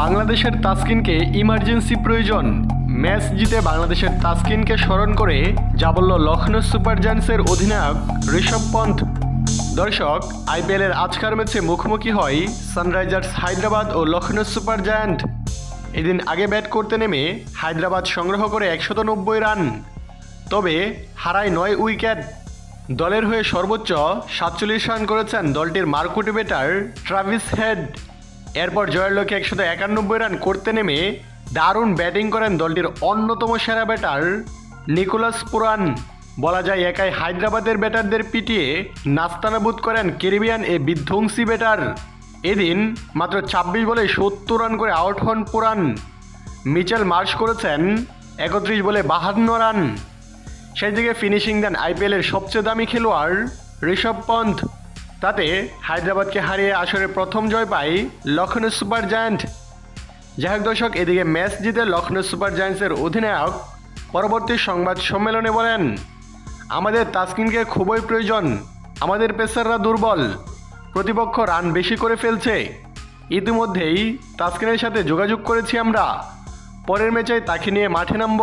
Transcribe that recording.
বাংলাদেশের তাসকিনকে ইমার্জেন্সি প্রয়োজন। ম্যাচ জিতে বাংলাদেশের তাসকিনকে স্মরণ করে যা বলল লখনৌ সুপার জায়ান্টসের অধিনায়ক ঋষভ পন্থ। দর্শক, আইপিএলের আজকের ম্যাচে মুখোমুখি হয় সানরাইজার্স হায়দ্রাবাদ ও লখনৌ সুপার জায়ান্ট। এদিন আগে ব্যাট করতে নেমে হায়দ্রাবাদ সংগ্রহ করে একশত নব্বই রান। তবে হারায় নয় উইকেট। দলের হয়ে সর্বোচ্চ সাতচল্লিশ রান করেছেন দলটির মার্কুটি ব্যাটার ট্রাভিস হেড। এরপর জয়ের লক্ষ্যে একশত একানব্বই রান করতে নেমে দারুণ ব্যাটিং করেন দলটির অন্যতম সেরা ব্যাটার নিকোলাস পুরান। বলা যায় একাই হায়দ্রাবাদের ব্যাটারদের পিটিয়ে নাস্তানাবুদ করেন ক্যারিবিয়ান এ বিধ্বংসী ব্যাটার। এদিন মাত্র ছাব্বিশ বলে সত্তর রান করে আউট হন পুরান। মিচেল মার্চ করেছেন একত্রিশ বলে বাহান্ন রান। সেই দিকে ফিনিশিং দেন আইপিএলের সবচেয়ে দামি খেলোয়াড় ঋষভ পন্থ। তাতে হায়দ্রাবাদকে হারিয়ে আসরে প্রথম জয় পায় লখনৌ সুপার জায়ান্ট। যাই হোক দর্শক, এদিকে ম্যাচ জিতে লখনৌ সুপার জায়ান্টসের অধিনায়ক পরবর্তী সংবাদ সম্মেলনে বলেন, আমাদের তাসকিনকে খুবই প্রয়োজন। আমাদের পেসাররা দুর্বল। প্রতিপক্ষ রান বেশি করে ফেলছে। ইতিমধ্যেই তাসকিনের সাথে যোগাযোগ করেছি আমরা। পরের ম্যাচে তাকে নিয়ে মাঠে নামব।